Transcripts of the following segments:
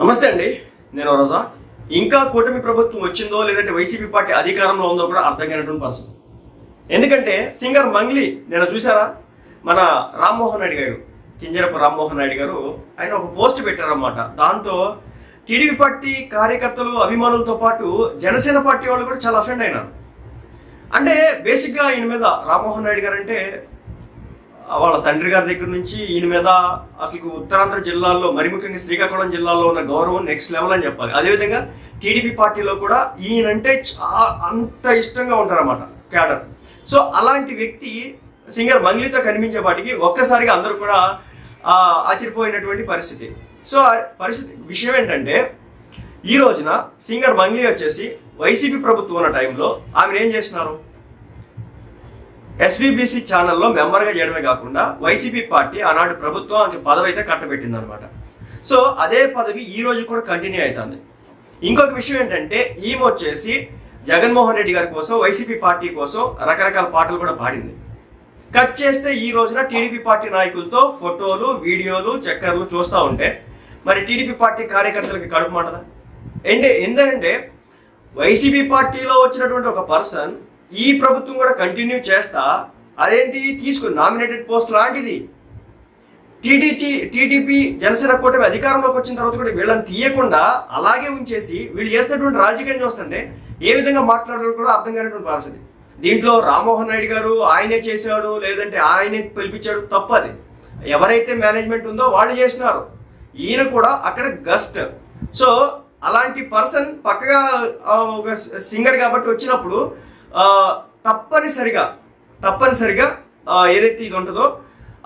నమస్తే అండి. నేను రోజా. ఇంకా కూటమి ప్రభుత్వం వచ్చిందో లేదంటే వైసీపీ పార్టీ అధికారంలో ఉందో కూడా అర్థం కానటువంటి పర్సన్ ఎందుకంటే సింగర్ మంగ్లీ నేను చూసారా మన రామ్మోహన్ రెడ్డి గారు కింజరపు రామ్మోహన్ నాయుడు గారు ఆయన ఒక పోస్ట్ పెట్టారన్నమాట. దాంతో టీడీపీ పార్టీ కార్యకర్తలు అభిమానులతో పాటు జనసేన పార్టీ వాళ్ళు కూడా చాలా అఫెండ్ అయినారు. అంటే బేసిక్గా ఈయన మీద రామ్మోహన్ రెడ్డి గారు అంటే వాళ్ళ తండ్రి గారి దగ్గర నుంచి ఈయన మీద అసలు ఉత్తరాంధ్ర జిల్లాల్లో మరి ముఖ్యంగా శ్రీకాకుళం జిల్లాలో ఉన్న గౌరవం నెక్స్ట్ లెవెల్ అని చెప్పాలి. అదేవిధంగా టీడీపీ పార్టీలో కూడా ఈయనంటే చా అంత ఇష్టంగా ఉంటారన్నమాట క్యాడర్. సో అలాంటి వ్యక్తి సింగర్ మంగ్లీతో కనిపించే వాటికి ఒక్కసారిగా అందరూ కూడా ఆశ్చర్యపోయినటువంటి పరిస్థితి. సో పరిస్థితి విషయం ఏంటంటే ఈ రోజున సింగర్ మంగ్లీ వచ్చేసి వైసీపీ ప్రభుత్వం ఉన్న టైంలో ఆమెను ఏం చేసినారు? ఎస్వీబీసీ ఛానల్లో మెంబర్గా చేయడమే కాకుండా వైసీపీ పార్టీ ఆనాడు ప్రభుత్వం ఆమెకి పదవి అయితే కట్టబెట్టింది అనమాట సో అదే పదవి ఈ రోజు కూడా కంటిన్యూ అవుతుంది. ఇంకొక విషయం ఏంటంటే ఈమె వచ్చేసి జగన్మోహన్ రెడ్డి గారి కోసం వైసీపీ పార్టీ కోసం రకరకాల పాటలు కూడా పాడింది. కట్ చేస్తే ఈ రోజున టీడీపీ పార్టీ నాయకులతో ఫోటోలు వీడియోలు చక్కర్లు చూస్తూ ఉంటే మరి టీడీపీ పార్టీ కార్యకర్తలకి కడుపు మంటదా? ఏంటి ఎందుకంటే వైసీపీ పార్టీలో వచ్చినటువంటి ఒక పర్సన్ ఈ ప్రభుత్వం కూడా కంటిన్యూ చేస్తా అదేంటి? తీసుకుని నామినేటెడ్ పోస్ట్ లాంటిది. టీడీటీ టీడీపీ జనసేన కూటమి అధికారంలోకి వచ్చిన తర్వాత కూడా వీళ్ళని తీయకుండా అలాగే ఉంచేసి వీళ్ళు చేస్తున్నటువంటి రాజకీయం చూస్తుంటే ఏ విధంగా మాట్లాడాలో కూడా అర్థం కానిటువంటి పరిస్థితి. దీంట్లో రామ్మోహన్ నాయుడు గారు ఆయనే చేశాడు లేదంటే ఆయనే పిలిపించాడు తప్పు అది. ఎవరైతే మేనేజ్మెంట్ ఉందో వాళ్ళు చేసినారు. ఈయన కూడా అక్కడ గస్ట్ సో అలాంటి పర్సన్ పక్కగా ఒక సింగర్ కాబట్టి వచ్చినప్పుడు తప్పనిసరిగా తప్పనిసరిగా ఏదైతే ఇది ఉంటుందో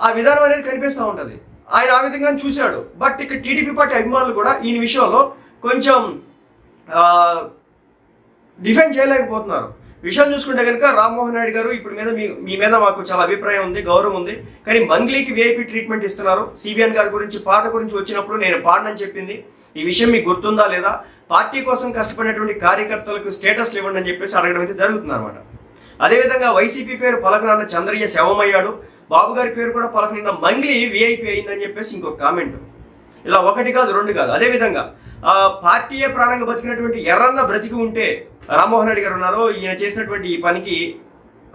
ఆ విధానం అనేది కనిపిస్తూ ఉంటుంది. ఆయన ఆ విధంగా చూశాడు. బట్ ఇక్కడ టీడీపీ పార్టీ అభిమానులు కూడా ఈ విషయంలో కొంచెం డిఫెండ్ చేయలేకపోతున్నారు. విషయం చూసుకుంటే కనుక రామ్మోహన్ నాయుడు గారు ఇప్పుడు మీద మీ మీ మీద మాకు చాలా అభిప్రాయం ఉంది గౌరవం ఉంది. కానీ మంగ్లీకి విఐపి ట్రీట్మెంట్ ఇస్తున్నారు. సిబిఎన్ గారి గురించి పాట గురించి వచ్చినప్పుడు నేను పాడనని చెప్పింది. ఈ విషయం మీకు గుర్తుందా లేదా? పార్టీ కోసం కష్టపడినటువంటి కార్యకర్తలకు స్టేటస్లు ఇవ్వండి అని చెప్పేసి అడగడం అయితే జరుగుతుంది అనమాట అదేవిధంగా వైసీపీ పేరు పలకనన్న చంద్రయ్య శవమయ్యాడు. బాబు గారి పేరు కూడా పలకనిన్న మంగ్లీ విఐపి అయిందని చెప్పేసి ఇంకొక కామెంట్ ఇలా ఒకటి కాదు రెండు కాదు. అదేవిధంగా పార్టీయే ప్రాణంగా బతికినటువంటి ఎర్రన్న బ్రతికి ఉంటే రామ్మోహన్ రెడ్డి గారు ఉన్నారు. ఈయన చేసినటువంటి ఈ పనికి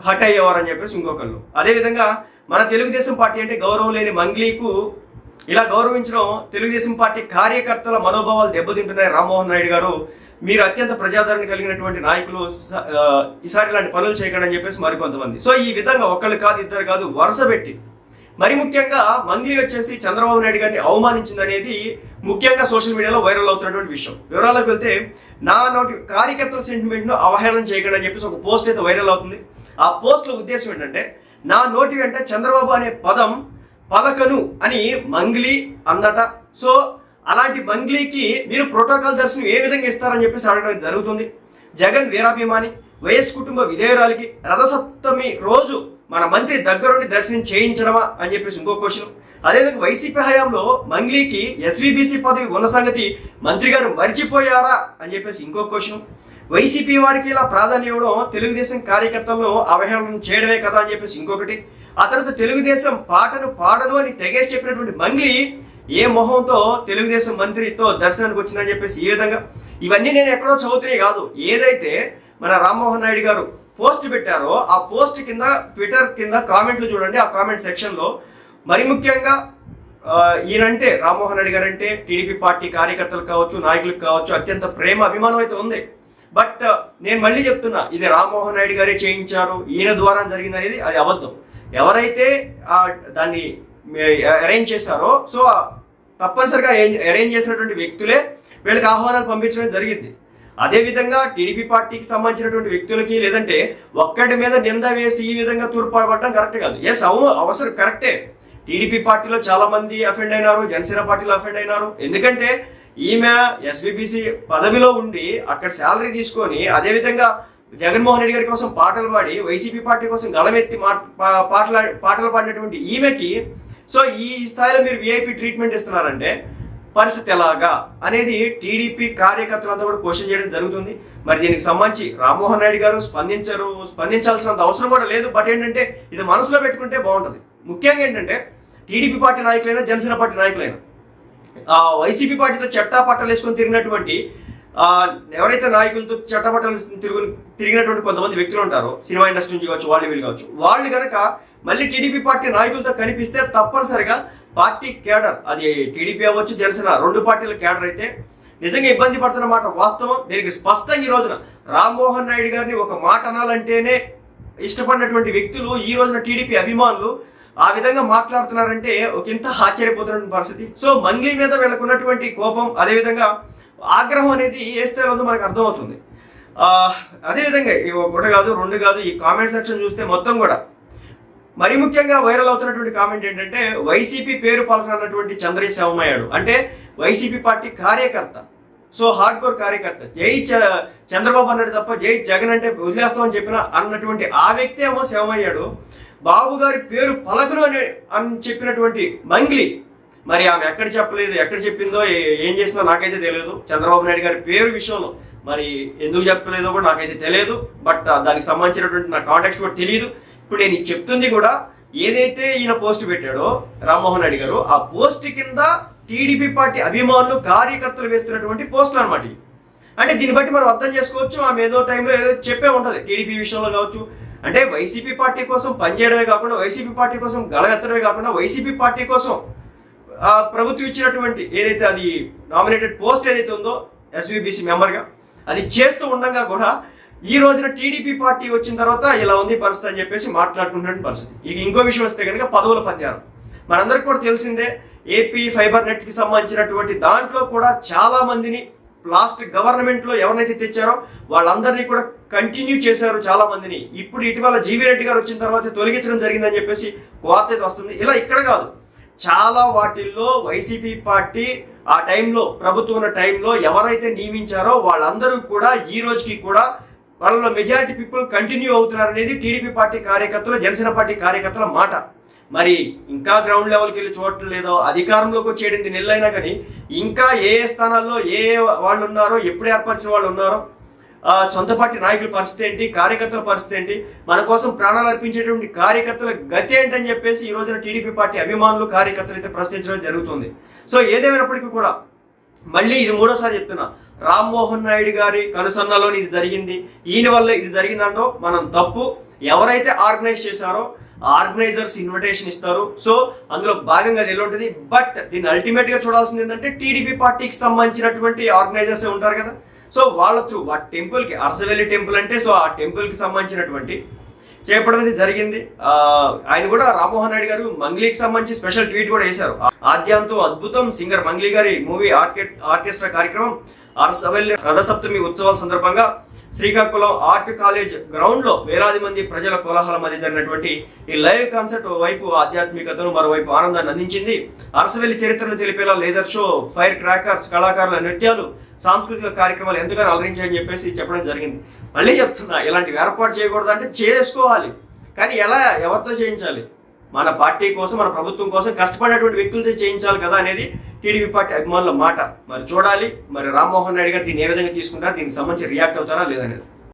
హట్ అయ్యేవారని చెప్పేసి ఇంకొకళ్ళు. అదేవిధంగా మన తెలుగుదేశం పార్టీ అంటే గౌరవం లేని మంగ్లీకు ఇలా గౌరవించడం తెలుగుదేశం పార్టీ కార్యకర్తల మనోభావాలు దెబ్బతింటున్నాయి రామ్మోహన్ నాయుడు గారు. మీరు అత్యంత ప్రజాదరణ కలిగినటువంటి నాయకులు ఈసారి ఇలాంటి పనులు చేయకండి అని చెప్పేసి మరికొంతమంది. సో ఈ విధంగా ఒకళ్ళు కాదు ఇద్దరు కాదు వరుస పెట్టి మరి ముఖ్యంగా మంగ్లీ వచ్చేసి చంద్రబాబు నాయుడు గారిని అవమానించింది అనేది ముఖ్యంగా సోషల్ మీడియాలో వైరల్ అవుతున్నటువంటి విషయం. వివరాలకు వెళ్తే నా నోటి కార్యకర్తల సెంటిమెంట్ను అవహేళన చేయకండి అని చెప్పేసి ఒక పోస్ట్ అయితే వైరల్ అవుతుంది. ఆ పోస్ట్లో ఉద్దేశం ఏంటంటే నా నోటి వెంట చంద్రబాబు అనే పదం పలకను అని మంగ్లీ అందట. సో అలాంటి మంగ్లీకి మీరు ప్రోటోకాల్ దర్శనం ఏ విధంగా ఇస్తారని చెప్పేసి అడగడం జరుగుతుంది. జగన్ వీరాభిమాని వైఎస్ కుటుంబ విధేయురాలకి రథసప్తమి రోజు మన మంత్రి దగ్గరుండి దర్శనం చేయించడమా అని చెప్పేసి ఇంకో క్వశ్చన్ అదేవిధంగా వైసీపీ హయాంలో మంగ్లీకి ఎస్వీబీసీ పదవి ఉన్న సంగతి మంత్రి గారు మర్చిపోయారా అని చెప్పేసి ఇంకో క్వశ్చన్ వైసీపీ వారికి ఇలా ప్రాధాన్యం ఇవ్వడం తెలుగుదేశం కార్యకర్తలను అవహేళనం చేయడమే కదా అని చెప్పేసి ఇంకొకటి. ఆ తర్వాత తెలుగుదేశం పాటను పాడను అని తెగేసి చెప్పినటువంటి మంగ్లీ ఏ మొహంతో తెలుగుదేశం మంత్రితో దర్శనానికి వచ్చిందని చెప్పేసి ఈ విధంగా. ఇవన్నీ నేను ఎక్కడో చదువుతున్నాయి కాదు. ఏదైతే మన రామ్మోహన్ నాయుడు గారు పోస్ట్ పెట్టారో ఆ పోస్ట్ కింద ట్విట్టర్ కింద కామెంట్లు చూడండి ఆ కామెంట్ సెక్షన్లో మరి ముఖ్యంగా ఈయనంటే రామ్మోహన్ రెడ్డి గారు అంటే టీడీపీ పార్టీ కార్యకర్తలకు కావచ్చు నాయకులకు కావచ్చు అత్యంత ప్రేమ అభిమానం అయితే ఉంది. బట్ నేను మళ్ళీ చెప్తున్నా ఇది రామ్మోహన్ రెడ్డి గారే చేయించారు ఈయన ద్వారా జరిగింది అనేది అది అబద్ధం. ఎవరైతే దాన్ని అరేంజ్ చేశారో సో తప్పనిసరిగా అరేంజ్ చేసినటువంటి వ్యక్తులే వీళ్ళకి ఆహ్వానాలు పంపించడం జరిగింది. అదేవిధంగా టీడీపీ పార్టీకి సంబంధించినటువంటి వ్యక్తులకి లేదంటే ఒక్కడి మీద నింద వేసి ఈ విధంగా తూర్పాడబడటం కరెక్ట్ కాదు. ఎస్ అవును అవసరం కరెక్టే. టీడీపీ పార్టీలో చాలా మంది అఫెండ్ అయినారు జనసేన పార్టీలో అఫెండ్ అయినారు. ఎందుకంటే ఈమె ఎస్బీబీసీ పదవిలో ఉండి అక్కడ శాలరీ తీసుకొని అదేవిధంగా జగన్మోహన్ రెడ్డి గారి కోసం పాటలు పాడి వైసీపీ పార్టీ కోసం గళమెత్తి పా- పాటలు పాటలు పాడినటువంటి ఈమెకి సో ఈ స్థాయిలో మీరు విఐపి ట్రీట్మెంట్ ఇస్తున్నారంటే పరిస్థితి ఎలాగా అనేది టీడీపీ కార్యకర్తలంతా కూడా క్వశ్చన్ చేయడం జరుగుతుంది. మరి దీనికి సంబంధించి రామ్మోహన్ నాయుడు గారు స్పందించరు స్పందించాల్సినంత అవసరం కూడా లేదు. బట్ ఏంటంటే ఇది మనసులో పెట్టుకుంటే బాగుంటుంది. ముఖ్యంగా ఏంటంటే టీడీపీ పార్టీ నాయకులైనా జనసేన పార్టీ నాయకులైనా ఆ వైసీపీ పార్టీతో చట్టా పట్టాలు వేసుకొని తిరిగినటువంటి ఎవరైతే నాయకులతో చట్టపట్టలు తిరుగు తిరిగినటువంటి కొంతమంది వ్యక్తులు ఉంటారో సినిమా ఇండస్ట్రీ నుంచి కావచ్చు వాళ్ళు వీళ్ళు కావచ్చు వాళ్ళు కనుక మళ్ళీ టీడీపీ పార్టీ నాయకులతో కనిపిస్తే తప్పనిసరిగా పార్టీ కేడర్ అది టీడీపీ అవ్వచ్చు జనసేన రెండు పార్టీల కేడర్ అయితే నిజంగా ఇబ్బంది పడుతున్న మాట వాస్తవం. దీనికి స్పష్టంగా ఈ రోజున రామ్మోహన్ నాయుడు గారిని ఒక మాట అనాలంటేనే ఇష్టపడినటువంటి వ్యక్తులు ఈ రోజున టీడీపీ అభిమానులు ఆ విధంగా మాట్లాడుతున్నారంటే ఒక ఇంత ఆశ్చర్యపోతున్న పరిస్థితి. సో మంగ్లీ మీద వీళ్ళకున్నటువంటి కోపం అదేవిధంగా ఆగ్రహం అనేది ఏ స్థాయిలో ఉందో మనకు అర్థమవుతుంది. అదేవిధంగా ఒకటి కాదు రెండు కాదు ఈ కామెంట్ సెక్షన్ చూస్తే మొత్తం కూడా మరి ముఖ్యంగా వైరల్ అవుతున్నటువంటి కామెంట్ ఏంటంటే వైసీపీ పేరు పలకనటువంటి చంద్రయ్య శవమయ్యాడు అంటే వైసీపీ పార్టీ కార్యకర్త. సో హార్డ్ కోర్ కార్యకర్త. జై చ- చంద్రబాబు అన్నాడు తప్ప జై జగన్ అంటే వదిలేస్తామని చెప్పిన అన్నటువంటి ఆ వ్యక్తి ఏమో శవమయ్యాడు బాబు గారి పేరు పలకరు అని అని చెప్పినటువంటి మంగ్లీ. మరి ఆమె ఎక్కడ చెప్పలేదు ఎక్కడ చెప్పిందో ఏం చేసిందో నాకైతే తెలియదు. చంద్రబాబు నాయుడు గారి పేరు విషయంలో మరి ఎందుకు చెప్పలేదో కూడా నాకైతే తెలియదు. బట్ దానికి సంబంధించినటువంటి నా కాంటాక్ట్స్ కూడా తెలియదు. ఇప్పుడు నేను చెప్తుంది కూడా ఏదైతే ఈయన పోస్ట్ పెట్టాడో రామ్మోహన్ రెడ్డి గారు ఆ పోస్ట్ కింద టీడీపీ పార్టీ అభిమానులు కార్యకర్తలు వేస్తున్నటువంటి పోస్టులు అనమాట అంటే దీన్ని బట్టి మనం అర్థం చేసుకోవచ్చు ఆమె ఏదో టైంలో ఏదో చెప్పే ఉంటుంది. టీడీపీ విషయంలో కావచ్చు అంటే వైసీపీ పార్టీ కోసం పనిచేయడమే కాకుండా వైసీపీ పార్టీ కోసం గలగెత్తడమే కాకుండా వైసీపీ పార్టీ కోసం ప్రభుత్వం ఇచ్చినటువంటి ఏదైతే అది నామినేటెడ్ పోస్ట్ ఏదైతే ఉందో ఎస్వీబీసీ మెంబర్గా అది చేస్తూ ఉండగా కూడా ఈ రోజున టీడీపీ పార్టీ వచ్చిన తర్వాత ఇలా ఉంది పరిస్థితి అని చెప్పేసి మాట్లాడుకుంటున్న పరిస్థితి. ఇక ఇంకో విషయం వస్తే కనుక పదవుల పందాలు మనందరికి కూడా తెలిసిందే ఏపీ ఫైబర్ నెట్కి సంబంధించినటువంటి దాంట్లో కూడా చాలా మందిని లాస్ట్ గవర్నమెంట్లో ఎవరినైతే తెచ్చారో వాళ్ళందరినీ కూడా కంటిన్యూ చేశారు చాలా మందిని. ఇప్పుడు ఇటీవల జీవీ రెడ్డి గారు వచ్చిన తర్వాత తొలగించడం జరిగిందని చెప్పేసి వార్త వస్తుంది. ఇలా ఇక్కడ కాదు. చాలా వాటిల్లో వైసీపీ పార్టీ ఆ టైంలో ప్రభుత్వం ఉన్న టైంలో ఎవరైతే నియమించారో వాళ్ళందరూ కూడా ఈ రోజుకి కూడా వాళ్ళలో మెజారిటీ పీపుల్ కంటిన్యూ అవుతున్నారు అనేది టీడీపీ పార్టీ కార్యకర్తలు జనసేన పార్టీ కార్యకర్తల మాట. మరి ఇంకా గ్రౌండ్ లెవెల్కి వెళ్ళి చూడట్లేదో అధికారంలోకి వచ్చి ఏడింది నెలలైనా కానీ ఇంకా ఏ ఏ స్థానాల్లో ఏ వాళ్ళు ఉన్నారో ఎప్పుడు ఏర్పరిచిన వాళ్ళు ఉన్నారో సొంత పార్టీ నాయకుల పరిస్థితి ఏంటి కార్యకర్తల పరిస్థితి ఏంటి మన కోసం ప్రాణాలు అర్పించేటువంటి కార్యకర్తల గతి ఏంటని చెప్పేసి ఈ రోజున టీడీపీ పార్టీ అభిమానులు కార్యకర్తలు అయితే ప్రశ్నించడం జరుగుతుంది. సో ఏదేమైనప్పటికీ కూడా మళ్ళీ ఇది మూడోసారి చెప్తున్నా రామ్మోహన్ నాయుడు గారి కనుసన్నలోని ఇది జరిగింది. ఈయన వల్ల ఇది జరిగిందంటో మనం తప్పు ఎవరైతే ఆర్గనైజ్ చేశారో ఆర్గనైజర్స్ ఇన్విటేషన్ ఇస్తారు. సో అందులో భాగంగా అది ఎలా ఉంటుంది బట్ దీన్ని అల్టిమేట్గా చూడాల్సింది ఏంటంటే టీడీపీ పార్టీకి సంబంధించినటువంటి ఆర్గనైజర్స్ ఉంటారు కదా. సో వాళ్ళ త్రూ ఆ టెంపుల్కి అరసవెల్లి టెంపుల్ అంటే సో ఆ టెంపుల్కి సంబంధించినటువంటి చేపడం అనేది జరిగింది. ఆయన కూడా రామ్మోహన్ నాయుడు గారు మంగ్లీకి సంబంధించి స్పెషల్ ట్వీట్ కూడా వేశారు. ఆద్యంతో అద్భుతం సింగర్ మంగ్లీ గారి మూవీ ఆర్కెట్ ఆర్కెస్ట్రా కార్యక్రమం అరసవల్లి రథసప్తమి ఉత్సవాల సందర్భంగా శ్రీకాకుళం ఆర్ట్ కాలేజ్ గ్రౌండ్లో వేలాది మంది ప్రజల కోలాహలం మధ్య జరిగినటువంటి ఈ లైవ్ కాన్సర్ట్ వైపు ఆధ్యాత్మికతను మరోవైపు ఆనందాన్ని అందించింది. అరసవెల్లి చరిత్రను తెలిపేలా లేజర్ షో ఫైర్ క్రాకర్స్ కళాకారుల నృత్యాలు సాంస్కృతిక కార్యక్రమాలు ఎంతగానో అలరించాయని చెప్పేసి చెప్పడం జరిగింది. మళ్ళీ చెప్తున్నా ఇలాంటివి ఏర్పాటు చేయకూడదంటే చేసుకోవాలి. కానీ ఎలా ఎవరితో చేయించాలి? మన పార్టీ కోసం మన ప్రభుత్వం కోసం కష్టపడినటువంటి వ్యక్తులతో చేయించాలి కదా అనేది టీడీపీ పార్టీ అభిమానుల మాట. మరి చూడాలి. మరి రామ్మోహన్ రెడ్డి గారు దీన్ని ఏ విధంగా తీసుకుంటారు? దీనికి సంబంధించి రియాక్ట్ అవుతారా లేదనేది